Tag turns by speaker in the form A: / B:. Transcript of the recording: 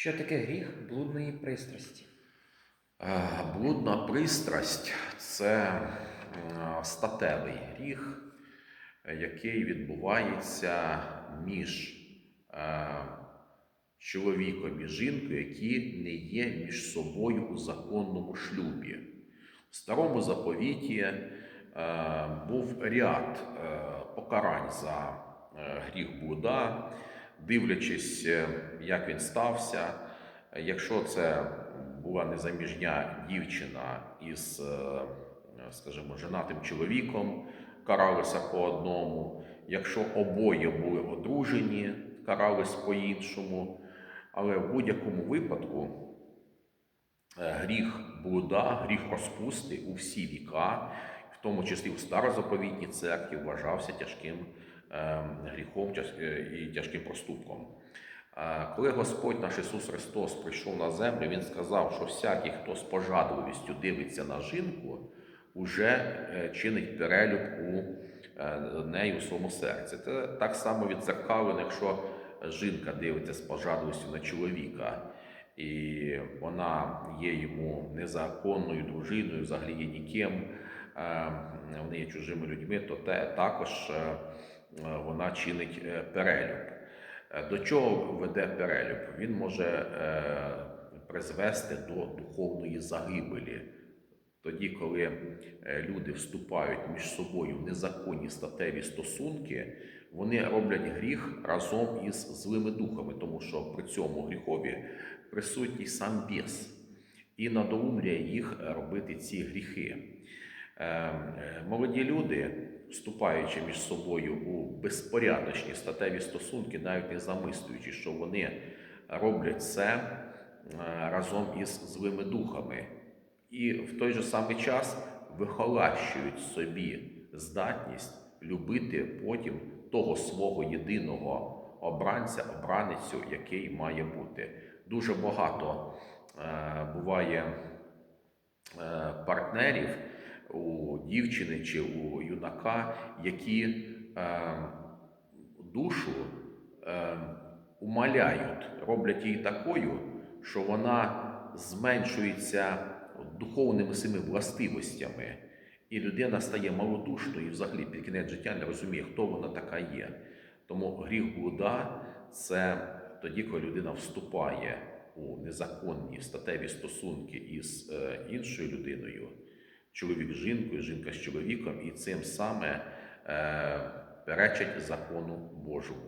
A: Що таке гріх блудної пристрасті?
B: Е, Блудна пристрасть це е, статевий гріх, який відбувається між е, чоловіком і жінкою, які не є між собою у законному шлюбі. В старому заповіті був ряд покарань за гріх блуда, дивлячись, е, як він стався. Якщо це була незаміжня дівчина із, е, скажімо, женатим чоловіком, каралися по одному. Якщо обоє були одружені, карались по-іншому. Але в будь-якому випадку е, гріх блуда, гріх розпусти у всі віка, в тому числі в старозаповітній церкві, вважався тяжким гріхом е, і тяжким проступком. Коли Господь наш Ісус Христос прийшов на землю, Він сказав, що всякий, хто з пожадливістю дивиться на жінку, уже е, чинить перелюб у е, неї у своєму серці. Це так само відзеркалено, якщо жінка дивиться з пожадливістю на чоловіка, і вона є йому незаконною дружиною, взагалі є ніким, е, вони є чужими людьми, то те також вона чинить е, перелюб. Е, До чого веде перелюб? Він може е, призвести до духовної загибелі. Тоді, коли е, люди вступають між собою в незаконні статеві стосунки, вони роблять гріх разом із злими духами, тому що при цьому гріхові присутній сам біс і надоумлює їх робити ці гріхи. Е, е, Молоді люди, вступаючи між собою у безпорядочні статеві стосунки, навіть не замислюючи, що вони роблять це е, разом із злими духами, і в той же самий час вихолащують собі здатність любити потім того свого єдиного обранця, обраницю, який має бути. Дуже багато е, буває партнерів у дівчини чи у юнака, які е, душу е, умаляють, роблять її такою, що вона зменшується духовними цими властивостями, і людина стає малодушною і взагалі під кінець життя не розуміє, хто вона така є. Тому гріх блуда це тоді, коли людина вступає у незаконні статеві стосунки із е, іншою людиною, чоловік з жінкою, жінка з чоловіком, і цим саме е, перечить закону Божому.